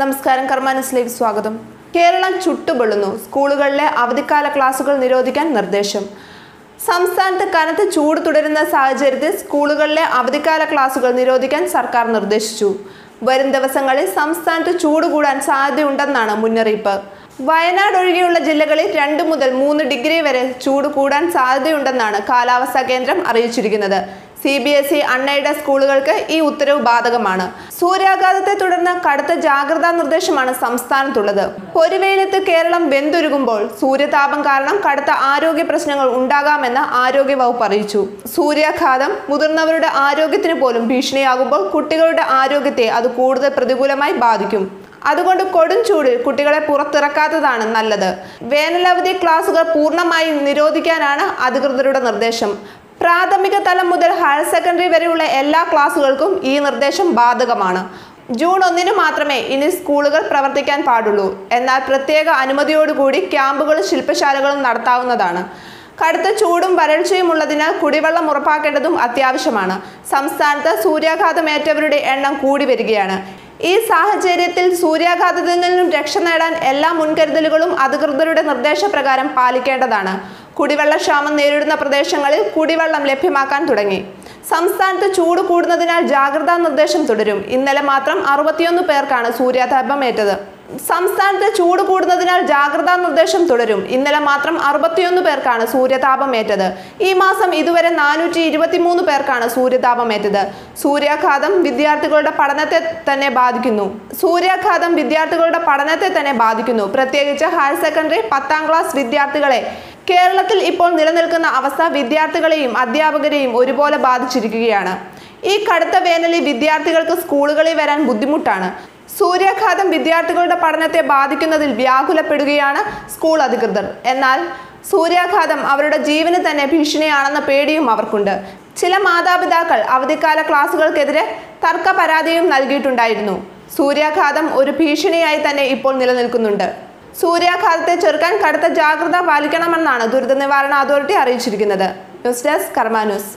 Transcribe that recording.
നമസ്കാരം കർമാനസിലേക്ക് സ്വാഗതം. കേരളം ചുട്ടുപൊള്ളുന്നു. സ്കൂളുകളിലെ അവധിക്കാല ക്ലാസുകൾ നിരോധിക്കാൻ നിർദ്ദേശം. സംസ്ഥാനത്ത് കനത്ത ചൂട് തുടരുന്ന സാഹചര്യത്തിൽ സ്കൂളുകളിലെ അവധിക്കാല ക്ലാസുകൾ നിരോധിക്കാൻ സർക്കാർ നിർദ്ദേശിച്ചു. വരും ദിവസങ്ങളിൽ സംസ്ഥാനത്ത് ചൂട് കൂടാൻ സാധ്യതയുണ്ടെന്നാണ് മുന്നറിയിപ്പ്. വയനാട് ഒഴികെയുള്ള ജില്ലകളിൽ രണ്ട് മുതൽ മൂന്ന് ഡിഗ്രി വരെ ചൂട് കൂടാൻ സാധ്യതയുണ്ടെന്നാണ് കാലാവസ്ഥാ കേന്ദ്രം അറിയിച്ചിരിക്കുന്നത്. C B S E unaided സ്കൂളുകൾക്ക് ഈ ഉത്തരവ് ബാധകമാണ്. സൂര്യാഘാതത്തെ തുടർന്ന് കടുത്ത ജാഗ്രതാ നിർദ്ദേശമാണ് സംസ്ഥാനത്തുള്ളത്. പൊരുവെയിലത്ത് കേരളം വെന്തുരുകുമ്പോൾ സൂര്യതാപം കാരണം കടുത്ത ആരോഗ്യ പ്രശ്നങ്ങൾ ഉണ്ടാകാമെന്ന് ആരോഗ്യ വകുപ്പ് അറിയിച്ചു. സൂര്യാഘാതം മുതിർന്നവരുടെ ആരോഗ്യത്തിന് പോലും ഭീഷണിയാകുമ്പോൾ കുട്ടികളുടെ ആരോഗ്യത്തെ അത് കൂടുതൽ പ്രതികൂലമായി ബാധിക്കും. അതുകൊണ്ട് കൊടും ചൂടിൽ കുട്ടികളെ പുറത്തിറക്കാത്തതാണ് നല്ലത്. വേനലവധി ക്ലാസുകൾ പൂർണമായും നിരോധിക്കാനാണ് അധികൃതരുടെ നിർദ്ദേശം. പ്രാഥമിക തലം മുതൽ ഹയർ സെക്കൻഡറി വരെയുള്ള എല്ലാ ക്ലാസ്സുകൾക്കും ഈ നിർദ്ദേശം ബാധകമാണ്. ജൂൺ ഒന്നിന് മാത്രമേ ഇനി സ്കൂളുകൾ പ്രവർത്തിക്കാൻ പാടുള്ളൂ. എന്നാൽ പ്രത്യേക അനുമതിയോടുകൂടി ക്യാമ്പുകളും ശില്പശാലകളും നടത്താവുന്നതാണ്. കടുത്ത ചൂടും വരൾച്ചയും ഉള്ളതിനാൽ കുടിവെള്ളം ഉറപ്പാക്കേണ്ടതും അത്യാവശ്യമാണ്. സംസ്ഥാനത്ത് സൂര്യാഘാതമേറ്റവരുടെ എണ്ണം കൂടി വരികയാണ്. ഈ സാഹചര്യത്തിൽ സൂര്യാഘാതത്തിൽ നിന്നും രക്ഷ നേടാൻ എല്ലാ മുൻകരുതലുകളും അധികൃതരുടെ നിർദ്ദേശപ്രകാരം പാലിക്കേണ്ടതാണ്. കുടിവെള്ളക്ഷാമം നേരിടുന്ന പ്രദേശങ്ങളിൽ കുടിവെള്ളം ലഭ്യമാക്കാൻ തുടങ്ങി. സംസ്ഥാനത്ത് ചൂട് കൂടുന്നതിനാൽ ജാഗ്രതാ നിർദ്ദേശം തുടരും. ഇന്നലെ മാത്രം അറുപത്തിയൊന്ന് പേർക്കാണ് സൂര്യാതാപമേറ്റത് സംസ്ഥാനത്ത് ചൂട് കൂടുന്നതിനാൽ ജാഗ്രതാ നിർദ്ദേശം തുടരും. ഇന്നലെ മാത്രം അറുപത്തിയൊന്ന് പേർക്കാണ് സൂര്യതാപം സൂര്യതാപമേറ്റത് ഈ മാസം ഇതുവരെ നാനൂറ്റി ഇരുപത്തിമൂന്ന് പേർക്കാണ് സൂര്യതാപമേറ്റത് സൂര്യാഘാതം വിദ്യാർത്ഥികളുടെ പഠനത്തെ തന്നെ ബാധിക്കുന്നു. സൂര്യാഘാതം വിദ്യാർത്ഥികളുടെ പഠനത്തെ തന്നെ ബാധിക്കുന്നു. പ്രത്യേകിച്ച് ഹയർ സെക്കൻഡറി പത്താം ക്ലാസ് വിദ്യാർത്ഥികളെ കേരളത്തിൽ ഇപ്പോൾ നിലനിൽക്കുന്ന അവസ്ഥ വിദ്യാർത്ഥികളെയും അധ്യാപകരെയും ഒരുപോലെ ബാധിച്ചിരിക്കുകയാണ്. ഈ കടുത്ത വേനലിൽ വിദ്യാർത്ഥികൾക്ക് സ്കൂളുകളിൽ വരാൻ ബുദ്ധിമുട്ടാണ്. സൂര്യാഘാതം വിദ്യാർത്ഥികളുടെ പഠനത്തെ ബാധിക്കുന്നതിൽ വ്യാകുലപ്പെടുകയാണ് സ്കൂൾ അധികൃതർ. എന്നാൽ സൂര്യാഘാതം അവരുടെ ജീവന് തന്നെ ഭീഷണിയാണെന്ന പേടിയും അവർക്കുണ്ട്. ചില മാതാപിതാക്കൾ അവധിക്കാല ക്ലാസുകൾക്കെതിരെ തർക്ക പരാതിയും നൽകിയിട്ടുണ്ടായിരുന്നു. സൂര്യാഘാതം ഒരു ഭീഷണിയായി തന്നെ ഇപ്പോൾ നിലനിൽക്കുന്നുണ്ട്. സൂര്യാഘാതത്തെ ചെറുക്കാൻ കടുത്ത ജാഗ്രത പാലിക്കണമെന്നാണ് ദുരിത നിവാരണ അതോറിറ്റി അറിയിച്ചിരിക്കുന്നത്. News desk Karma news.